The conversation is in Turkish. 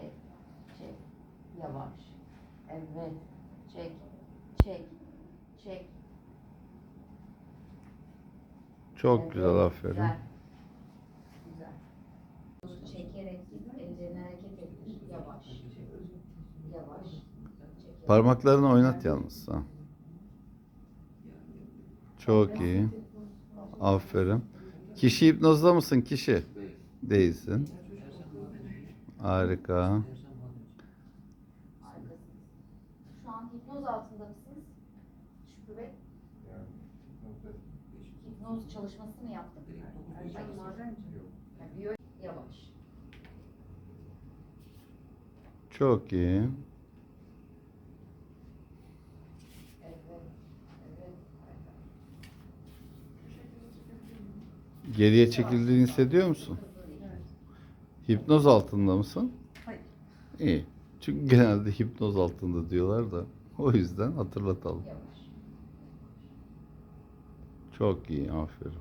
Çek. Çek. Yavaş. Evet. Çek. Çek. Çek. Çok Evet, güzel aferin. Güzel. Güzel. Çekerek ellerini hareket ettir. Yavaş. Yavaş. Çekerek. Parmaklarını oynat yalnız. Ha. Çok iyi. Aferin. Kişi hipnozda mısın kişi? Değilsin. Harika. Şu an hipnoz altında mısınız? Şükrü Bey. Hipnoz çalışmasını yaptık. Yavaş. Çok iyi. Geriye çekildiğini hissediyor musun? Hipnoz altında mısın? Hayır. İyi. Çünkü genelde hipnoz altında diyorlar da o yüzden hatırlatalım. Yavaş. Çok iyi. Aferin.